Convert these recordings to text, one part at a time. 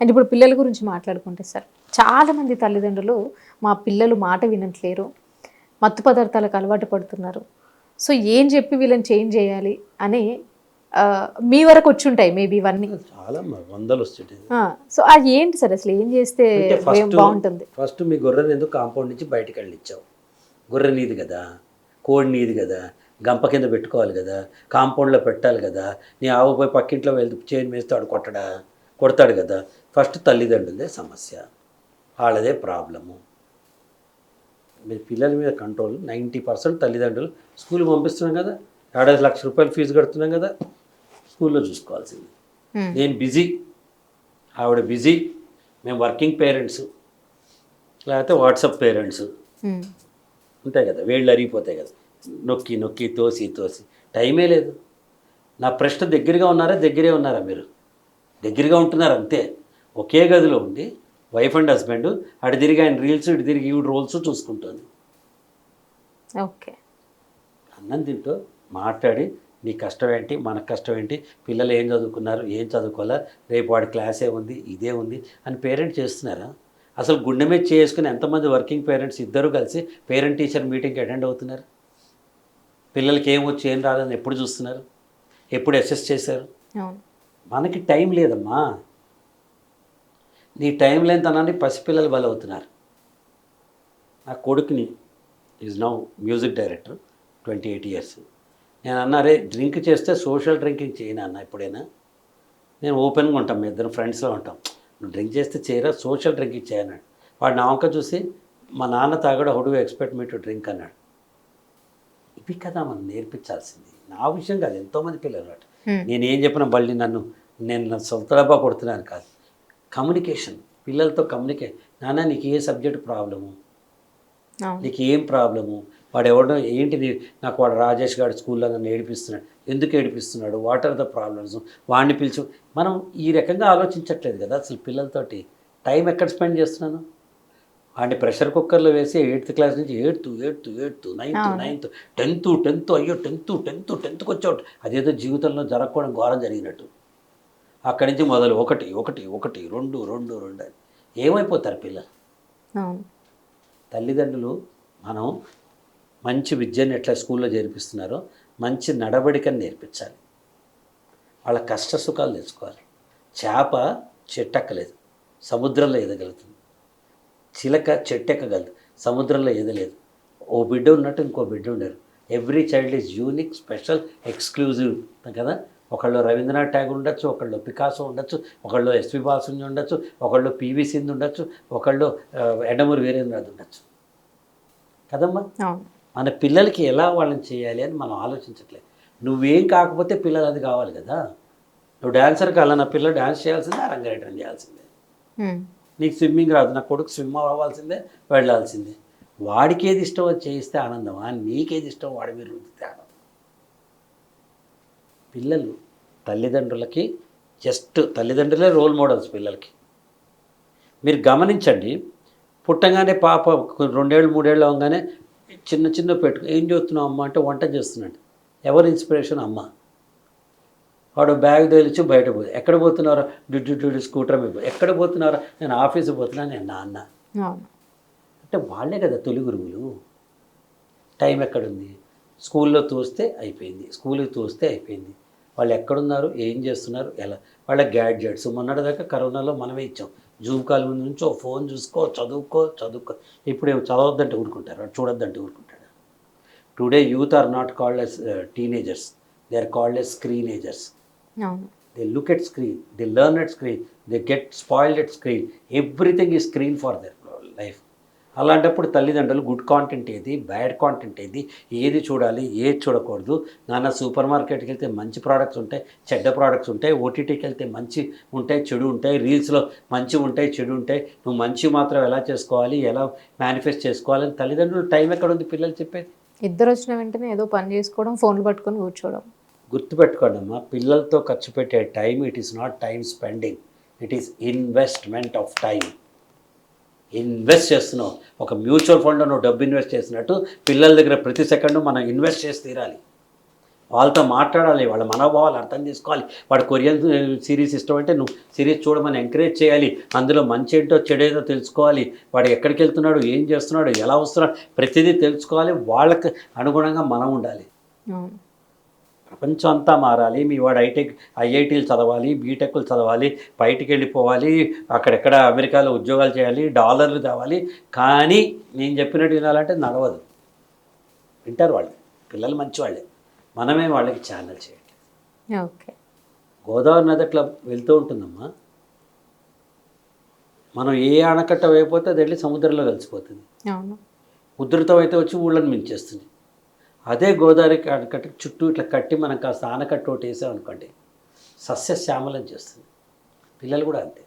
And ఇప్పుడు పిల్లల గురించి మాట్లాడుకుంటే సార్ చాలామంది తల్లిదండ్రులు మా పిల్లలు మాట వినట్లేరు మత్తు పదార్థాలకు అలవాటు పడుతున్నారు. సో ఏం చెప్పి వీళ్ళని చేంజ్ చేయాలి అని మీ వరకు వచ్చి ఉంటాయి మేబీ ఇవన్నీ. చాలా వందలు సో అది ఏంటి సార్ అసలు? ఏం చేస్తే బాగుంటుంది? ఫస్ట్ మీ గొర్రెని ఎందుకు కాంపౌండ్ నుంచి బయటికి వెళ్ళిచ్చావు గొర్రె నీది కదా కోడి నీది కదా గంప కింద పెట్టుకోవాలి కదా కాంపౌండ్లో పెట్టాలి కదా నీ ఆవు పోయి పక్కింట్లో వెళ్తే చైన్ వేస్తే వాడు కొట్టడా కొడతాడు కదా ఫస్ట్ తల్లిదండ్రులదే సమస్య వాళ్ళదే ప్రాబ్లము. మీ పిల్లల మీద కంట్రోల్ నైంటీ పర్సెంట్ తల్లిదండ్రులు స్కూల్ పంపిస్తున్నాం కదా ఏడాది లక్ష రూపాయలు ఫీజు కడుతున్నాం కదా స్కూల్లో చూసుకోవాల్సింది. నేను బిజీ ఆవిడ బిజీ మేము వర్కింగ్ పేరెంట్స్ లేకపోతే వాట్సాప్ పేరెంట్స్. ఉంటాయి కదా వేళ్ళు అరిగిపోతాయి కదా నొక్కి నొక్కి తోసి తోసి. టైమే లేదు. నా ప్రశ్న దగ్గరగా ఉన్నారా దగ్గరే ఉన్నారా మీరు? దగ్గరగా ఉంటున్నారు అంతే. ఒకే గదిలో ఉండి వైఫ్ అండ్ హస్బెండ్ అటు తిరిగి ఆయన రీల్స్ ఇటు తిరిగి ఈవిడ రోల్స్ చూసుకుంటుంది. ఓకే. అన్నం తింటూ మాట్లాడి నీ కష్టం ఏంటి? మన కష్టం ఏంటి? పిల్లలు ఏం చదువుకున్నారు? ఏం చదువుకోవాలా? రేపు వాడి క్లాసే ఉంది? ఇదే ఉంది అని పేరెంట్ చేస్తున్నారా? అసలు గుండె మీద చేసుకుని ఎంతమంది వర్కింగ్ పేరెంట్స్ ఇద్దరు కలిసి పేరెంట్ టీచర్ మీటింగ్కి అటెండ్ అవుతున్నారు? పిల్లలకి ఏం వచ్చి ఏం రాదని ఎప్పుడు చూస్తున్నారు? ఎప్పుడు అసెస్ చేశారు? మనకి టైం లేదమ్మా. నీ టైం లేనితనాన్ని పసిపిల్లలు బలవుతున్నారు. నా కొడుకుని is now music director twenty eight years నేను అన్నారే డ్రింక్ చేస్తే సోషల్ డ్రింకింగ్ చేయను అన్న ఎప్పుడైనా? నేను ఓపెన్గా ఉంటాం మీ ఇద్దరు ఫ్రెండ్స్లో ఉంటాం. నువ్వు డ్రింక్ చేస్తే చేయరా? సోషల్ డ్రింకింగ్ చేయన్నాడు వాడు నా వంక చూసి మా నాన్న తాగడు how do expect me to drink అన్నాడు. ఇవి కదా మనం నేర్పించాల్సింది. నా విషయం కాదు ఎంతోమంది పిల్లలు. నేను ఏం చెప్పినా మళ్ళీ నన్ను నేను సొంత డబ్బా కొడుతున్నాను కాదు. కమ్యూనికేషన్ పిల్లలతో కమ్యూనికేట్ నాన్న నీకు ఏ సబ్జెక్ట్ ప్రాబ్లము? నీకు ఏం ప్రాబ్లము? వాడు ఎవడో ఏంటిది? నాకు వాడు రాజేష్ గారు స్కూల్లో నన్ను ఏడిపిస్తున్నాడు. ఎందుకు ఏడిపిస్తున్నాడు? What are the problems? వాడిని పిలిచి మనం ఈ రకంగా ఆలోచించట్లేదు కదా అసలు పిల్లలతోటి. టైం ఎక్కడ స్పెండ్ చేస్తున్నాను? వాడిని ప్రెషర్ కుక్కర్లో వేసి ఎయిత్ క్లాస్ నుంచి eighth eighth eighth ninth. Ninth tenth tenth అయ్యో టెన్త్ టెన్త్ టెన్త్కి వచ్చాడు అదేదో జీవితంలో జరగకూడదు ఘోరం జరిగినట్టు. అక్కడి నుంచి మొదలు ఒకటి ఒకటి ఒకటి రెండు రెండు రెండు. అని ఏమైపోతారు పిల్లలు? తల్లిదండ్రులు మనం మంచి విద్యను ఎట్లా స్కూల్లో చేర్పిస్తున్నారో మంచి నడవడికని నేర్పించాలి. వాళ్ళ కష్ట సుఖాలు తెలుసుకోవాలి చేప చెట్టెక్కలేదు సముద్రంలో ఎదగలుగుతుంది. చిలక చెట్టెక్కగలదు సముద్రంలో ఎదలేదు ఓ బిడ్డ ఉన్నట్టు ఇంకో బిడ్డ ఉండరు. Every child is unique special exclusive కదా? ఒకళ్ళు రవీంద్రనాథ్ ట్యాగూర్ ఉండొచ్చు ఒకళ్ళు పికాసో ఉండొచ్చు ఒకళ్ళు ఎస్పి బాలసుంజ ఉండొచ్చు ఒకళ్ళు పివి సింధు ఉండొచ్చు ఒకళ్ళు ఎండమూరి వీరేంద్రనాథ్ ఉండొచ్చు. కదమ్మా? మన పిల్లలకి ఎలా వాళ్ళని చేయాలి అని మనం ఆలోచించట్లేదు. నువ్వేం కాకపోతే పిల్లలు అది కావాలి కదా. నువ్వు డాన్సర్ కావాలా నా పిల్లలు డాన్స్ చేయాల్సిందే రంగరేటం చేయాల్సిందే. నీకు స్విమ్మింగ్ రాదు నా కొడుకు స్విమ్ అవ్వాల్సిందే వెళ్ళాల్సిందే. వాడికి ఏది ఇష్టం అది చేయిస్తే ఆనందమా? నీకేది ఇష్టం వాడి మీరు రుద్దితే ఆనందం పిల్లలు తల్లిదండ్రులకి జస్ట్ తల్లిదండ్రులే రోల్ మోడల్స్ పిల్లలకి. మీరు గమనించండి పుట్టగానే పాప రెండేళ్ళు మూడేళ్ళు అవగానే చిన్న చిన్న పెట్టు ఏం చేస్తున్నావు అమ్మ అంటే వంట చేస్తున్నాడు. ఎవరు ఇన్స్పిరేషన్ అమ్మ? వాడు బ్యాగ్ తేలిచి బయట పోయి ఎక్కడ పోతున్నారో డ్యూ డ్యూ స్కూటర్ మీద. ఎక్కడ పోతున్నారో నేను ఆఫీస్కి పోతున్నా నేను నాన్న. అంటే వాళ్ళే కదా తొలి గురువులు. టైం ఎక్కడుంది? స్కూల్లో తోస్తే అయిపోయింది స్కూల్కి తోస్తే అయిపోయింది. వాళ్ళు ఎక్కడున్నారు ఏం చేస్తున్నారు ఎలా? వాళ్ళ గ్యాడ్జెట్స్. మొన్నటిదాకా కరోనాలో మనమే ఇచ్చాం. జూమ్ కాల్ ముందు నుంచి ఫోన్ చూసుకో చదువుకో చదువుకో. ఇప్పుడు ఏం చదవద్దంటే ఊరుకుంటారు చూడొద్దంటే ఊరుకుంటాడు. Today youth are not called as teenagers they are called as screenagers they look at screen they learn at screen they get spoiled at screen. Everything is screen for their life. అలాంటప్పుడు తల్లిదండ్రులు good content ఏది? Bad content ఏది? ఏది చూడాలి? ఏది చూడకూడదు? నాన్న super మార్కెట్కి వెళ్తే మంచి ప్రోడక్ట్స్ ఉంటాయి చెడ్డ ప్రోడక్ట్స్ ఉంటాయి ఓటీటీకి వెళ్తే మంచి ఉంటాయి చెడు ఉంటాయి రీల్స్లో మంచి ఉంటాయి చెడు ఉంటాయి. నువ్వు మంచి మాత్రం ఎలా చేసుకోవాలి? ఎలా మేనిఫెస్ట్ చేసుకోవాలని తల్లిదండ్రులు టైం ఎక్కడ ఉంది పిల్లలు చెప్పేది? ఇద్దరు వచ్చిన వెంటనే ఏదో పని చేసుకోవడం ఫోన్లు పట్టుకొని కూర్చోవడం. గుర్తుపెట్టుకోండి అమ్మా పిల్లలతో ఖర్చు పెట్టే time it is not time spending it is investment of time invest చేస్తున్నావు. ఒక మ్యూచువల్ ఫండ్లో నువ్వు డబ్బు ఇన్వెస్ట్ చేసినట్టు పిల్లల దగ్గర ప్రతి సెకండ్ మనం ఇన్వెస్ట్ చేసి తీరాలి. వాళ్ళతో మాట్లాడాలి వాళ్ళ మనోభావాలు అర్థం చేసుకోవాలి. వాడు కొరియన్ సిరీస్ ఇష్టం అంటే నువ్వు సిరీస్ చూడమని ఎంకరేజ్ చేయాలి. అందులో మంచి ఏంటో చెడేదో తెలుసుకోవాలి. వాడు ఎక్కడికి వెళ్తున్నాడు ఏం చేస్తున్నాడు ఎలా వస్తున్నాడు ప్రతిదీ తెలుసుకోవాలి. వాళ్ళకి అనుగుణంగా మనం ఉండాలి. ప్రపంచం అంతా మారాలి. మీ వాడు ఐటెక్ ఐఐటీలు చదవాలి బీటెక్లు చదవాలి బయటికి వెళ్ళిపోవాలి అక్కడెక్కడ అమెరికాలో ఉద్యోగాలు చేయాలి డాలర్లు తేవాలి. కానీ నేను చెప్పినట్టు వినాలంటే నడవదు. వింటారు వాళ్ళు. పిల్లలు మంచివాళ్ళే. మనమే వాళ్ళకి ఛానల్ చేయండి ఓకే. గోదావరి నది అట్లా వెళ్తూ ఉంటుందమ్మా. మనం ఏ ఆనకట్ట వేయకపోతే అది వెళ్ళి సముద్రంలో కలిసిపోతుంది. అవును. ఉధృతం అయితే వచ్చి ఊళ్ళని మించేస్తుంది. అదే గోదావరి ఆనకట్ట చుట్టూ ఇట్లా కట్టి మనం కాస్త ఆనకట్ట ఒకటి వేసామనుకోండి సస్యశ్యామలం చేస్తుంది. పిల్లలు కూడా అంతే.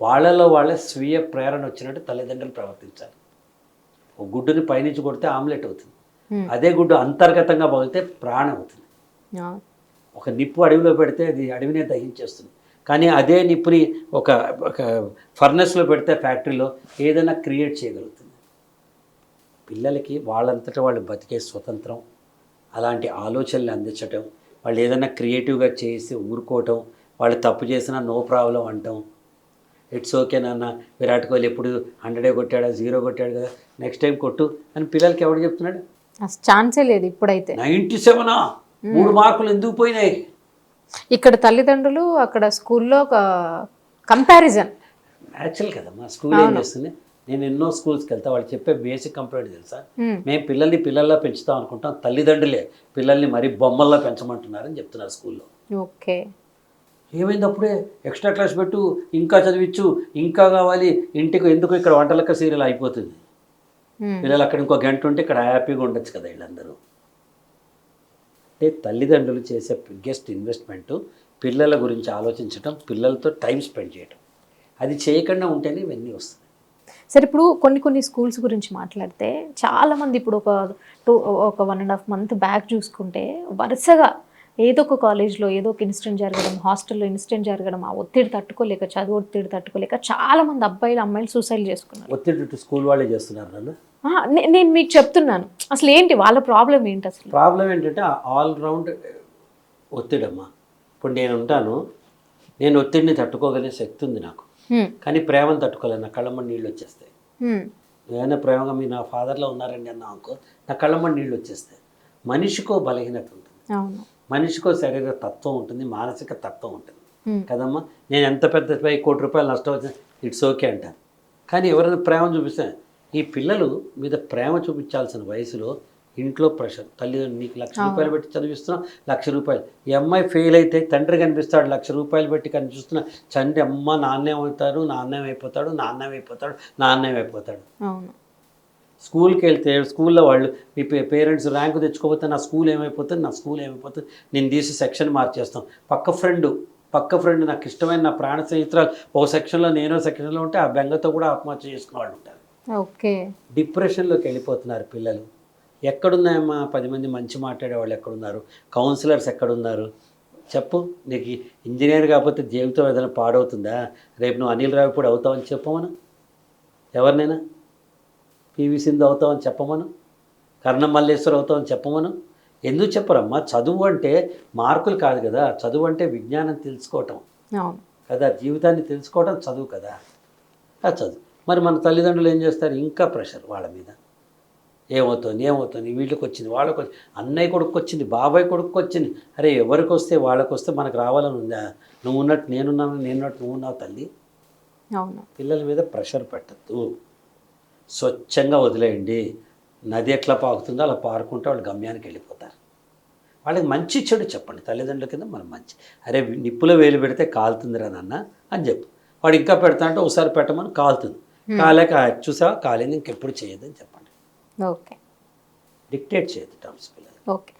వాళ్ళలో వాళ్ళే స్వీయ ప్రేరణ వచ్చినట్టు తల్లిదండ్రులు ప్రవర్తించాలి. ఒక గుడ్డుని పైనుంచి కొడితే ఆమ్లెట్ అవుతుంది. అదే గుడ్డు అంతర్గతంగా పగిలితే ప్రాణం అవుతుంది. ఒక నిప్పు అడవిలో పెడితే అది అడవినే దహించేస్తుంది. కానీ అదే నిప్పుని ఒక ఒక ఫర్నెస్లో పెడితే ఫ్యాక్టరీలో ఏదైనా క్రియేట్ చేయగలుగుతుంది. పిల్లలకి వాళ్ళంతటా వాళ్ళు బతికే స్వతంత్రం అలాంటి ఆలోచనలు అందించటం వాళ్ళు ఏదైనా క్రియేటివ్గా చేసి ఊరుకోవటం వాళ్ళు తప్పు చేసినా నో ప్రాబ్లం అంటాం. ఇట్స్ ఓకే నాన్న విరాట్ కోహ్లీ ఎప్పుడు హండ్రెడే కొట్టాడా జీరో కొట్టాడు కదా నెక్స్ట్ టైం కొట్టు అని పిల్లలకి ఎవడు చెప్తున్నాడు? ఛాన్సే లేదు ఇప్పుడైతే. నైంటీ సెవెనా? మూడు మార్కులు ఎందుకు పోయినాయి? ఇక్కడ తల్లిదండ్రులు అక్కడ స్కూల్లో ఒక కంపారిజన్. న్యాచురల్ కదమ్మా స్కూల్ ఏం చేస్తుంది? నేను ఎన్నో స్కూల్స్కి వెళ్తా వాళ్ళు చెప్పే బేసిక్ కంప్లైంట్ తెలుసా? మేము పిల్లల్ని పిల్లల్లా పెంచుతాం అనుకుంటాం తల్లిదండ్రులే పిల్లల్ని మరీ బొమ్మల్లా పెంచమంటున్నారని చెప్తున్నారు స్కూల్లో. ఓకే. ఏమైంది అప్పుడే? ఎక్స్ట్రా క్లాస్ పెట్టు ఇంకా చదివించు ఇంకా కావాలి ఇంటికి ఎందుకు ఇక్కడ వంటలక్క సీరియల్ అయిపోతుంది? పిల్లలు అక్కడ ఇంకో గంట ఉంటే ఇక్కడ హ్యాపీగా ఉండొచ్చు కదా వీళ్ళందరూ. అంటే తల్లిదండ్రులు చేసే బిగ్గెస్ట్ ఇన్వెస్ట్మెంట్ పిల్లల గురించి ఆలోచించడం పిల్లలతో టైం స్పెండ్ చేయడం అది చేయకుండా ఉంటేనే ఇవన్నీ వస్తాయి. సరే ఇప్పుడు కొన్ని కొన్ని స్కూల్స్ గురించి మాట్లాడితే చాలా మంది ఇప్పుడు ఒక టూ ఒక one and half month back చూసుకుంటే వరుసగా ఏదో ఒక కాలేజ్లో ఏదో ఒక ఇన్సిడెంట్ జరగడం హాస్టల్లో ఇన్సిడెంట్ జరగడం ఆ ఒత్తిడి తట్టుకోలేక చదువు ఒత్తిడి తట్టుకోలేక చాలా మంది అబ్బాయిలు అమ్మాయిలు సూసైడ్ చేసుకున్నారు. ఒత్తిడి స్కూల్ వాళ్ళే చేస్తున్నారు నన్ను? నేను మీకు చెప్తున్నాను. అసలు ఏంటి వాళ్ళ ప్రాబ్లం ఏంటి అసలు? ప్రాబ్లం ఏంటంటే ఆల్ రౌండ్ ఒత్తిడమ్మా. ఇప్పుడు నేను ఉంటాను నేను ఒత్తిడిని తట్టుకోగలిగే శక్తి ఉంది నాకు. కానీ ప్రేమను తట్టుకోలేను నా కళ్ళమ్మ నీళ్ళు వచ్చేస్తాయి. ఏదైనా ప్రేమగా మీ నా ఫాదర్లో ఉన్నారండి అన్న అనుకో నా కళ్ళమ్మ నీళ్ళు వచ్చేస్తాయి. మనిషికో బలహీనత ఉంటుంది. మనిషికో శరీర తత్వం ఉంటుంది మానసిక తత్వం ఉంటుంది. కదమ్మా? నేను ఎంత పెద్ద పై కోటి రూపాయలు నష్టం వచ్చిన ఇట్స్ ఓకే అంటాను కానీ ఎవరైనా ప్రేమ చూపిస్తే ఈ పిల్లలు మీద ప్రేమ చూపించాల్సిన వయసులో ఇంట్లో ప్రెషర్. తల్లిదండ్రులు నీకు లక్ష రూపాయలు పెట్టి చదివిస్తున్నాం లక్ష రూపాయలు. ఈ అమ్మాయి ఫెయిల్ అయితే తండ్రి కనిపిస్తాడు లక్ష రూపాయలు పెట్టి కనిపిస్తున్నా తండ్రి అమ్మ నాన్నేం అవుతాడు నాన్నేం అయిపోతాడు నాన్నేం అయిపోతాడు నాన్నేం అయిపోతాడు. స్కూల్కి వెళ్తే స్కూల్లో వాళ్ళు మీ పేరెంట్స్ ర్యాంకు తెచ్చుకోకపోతే నా స్కూల్ ఏమైపోతుంది నా స్కూల్ ఏమైపోతుంది నేను తీసి సెక్షన్ మార్చేస్తాం. పక్క ఫ్రెండ్ పక్క ఫ్రెండ్ నాకు ఇష్టమైన నా ప్రాణ స్నేహితురాలు ఒక సెక్షన్లో నేను సెక్షన్లో ఉంటే ఆ బెంగతో కూడా ఆత్మహత్య చేసుకునే వాళ్ళు ఉంటారు. ఓకే. డిప్రెషన్లోకి వెళ్ళిపోతున్నారు పిల్లలు. ఎక్కడున్నాయమ్మా? పది మంది మంచి మాట్లాడే వాళ్ళు ఎక్కడున్నారు? కౌన్సిలర్స్ ఎక్కడున్నారు? చెప్పు. నీకు ఇంజనీర్ కాకపోతే జీవితం ఏదైనా పాడవుతుందా? రేపు నువ్వు అనిల్ రావిపూడి అవుతావని చెప్పమను. ఎవరినైనా? పివి సింధు అవుతామని చెప్పమను. కర్ణం మల్లేశ్వర్ అవుతామని చెప్పమను. ఎందుకు చెప్పరమ్మా? చదువు అంటే మార్కులు కాదు కదా. చదువు అంటే విజ్ఞానం తెలుసుకోవటం. కదా జీవితాన్ని తెలుసుకోవడం చదువు కదా. ఆ చదువు. మరి మన తల్లిదండ్రులు ఏం చేస్తారు? ఇంకా ప్రెషర్ వాళ్ళ మీద. ఏమవుతుంది ఏమవుతుంది? వీళ్ళకి వచ్చింది వాళ్ళకి వచ్చింది అన్నయ్య కొడుకు వచ్చింది బాబాయ్ కొడుకు వచ్చింది అరే ఎవరికి వస్తే వాళ్ళకి వస్తే మనకు రావాలని ఉందా? నువ్వు ఉన్నట్టు నేనున్నాను నేనున్నట్టు నువ్వు ఉన్నావు తల్లి. అవును. పిల్లల మీద ప్రెషర్ పెట్టద్దు. స్వచ్ఛంగా వదిలేయండి. నది ఎట్లా పాకుతుందో అలా పారుకుంటే వాళ్ళు గమ్యానికి వెళ్ళిపోతారు. వాళ్ళకి మంచి చెడు చెప్పండి. తల్లిదండ్రుల కింద మనం మంచి. అరే నిప్పులో వేలు పెడితే కాలుతుందిరా నాన్న అని చెప్పు. వాడు ఇంకా పెడతా అంటే ఒకసారి పెట్టమని కాలుతుంది. కాలేక చూసావా? కాలింది ఇంకెప్పుడు చేయదని చెప్పండి ఓకే. డిక్టేట్ చేయదు టర్మ్స్ పిల్లలు ఓకే.